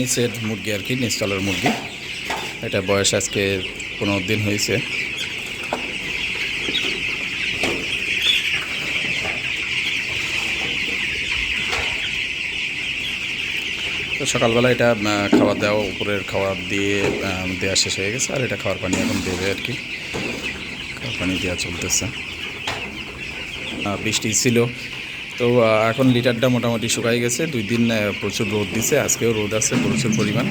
নিচের মুরগি আর কি নিচতলার মুরগি। এটা বয়স আজকে পনেরো দিন হয়েছে। তো সকালবেলা এটা খাবার দেওয়া উপরের খাবার দিয়ে দেওয়া শেষ হয়ে গেছে। আর এটা খাওয়ার পানি এখন দেবে আর কি। খাওয়ার পানি দেওয়া চলতেছে। বৃষ্টি ছিল। তো এখন লিটারটা মোটামুটি শুকাই গেছে। দুই দিন প্রচুর রোদ দিছে। আজকেও রোদ আছে, প্রচুর পরিমাণ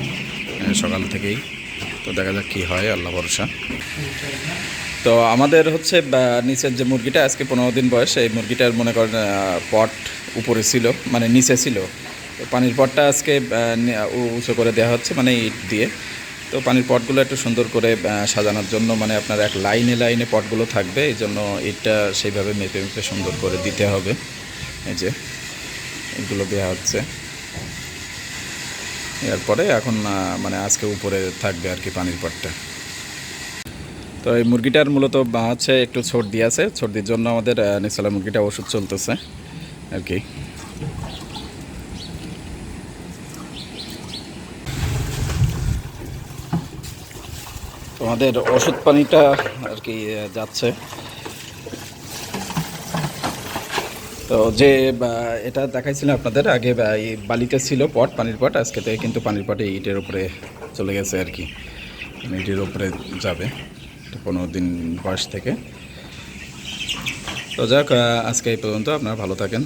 সকাল থেকেই। তো দেখা যাক কী হয়, আল্লাহ ভরসা। তো আমাদের হচ্ছে নিচের যে মুরগিটা, আজকে পনেরো দিন বয়স, এই মুরগিটার মনে করেন পট উপরে ছিল মানে নিচে ছিল। তো পানির পটটা আজকে উঁচু করে দেওয়া হচ্ছে মানে ইট দিয়ে। তো পানির পটগুলো একটু সুন্দর করে সাজানোর জন্য মানে আপনার এক লাইনে লাইনে পটগুলো থাকবে, এই জন্য ইটটা সেইভাবে মেপে মেপে সুন্দর করে দিতে হবে। এই যে, এগুলো দেওয়া হচ্ছে। এরপরে এখন মানে আজকে উপরে থাকবে আর কি পানির পটটা। তো এই মুরগিটার মূলত হচ্ছে একটু সর্দি আছে, সর্দির জন্য আমাদের নিচলা মুরগিটা ওষুধ চলতেছে আর কি। তো আমাদের ওষুধ পানিটা আর কি যাচ্ছে। তো যে এটা দেখাইছিলাম আপনাদের, আগে বালিতে ছিল পট, পানির পট, আজকে থেকে কিন্তু পানির পটে ইটের উপরে চলে গেছে আর কি। মানে ইটের উপরে যাবে পনেরো দিন বয়স থেকে। তো যাক আজকে এই পর্যন্ত, আপনারা ভালো থাকেন।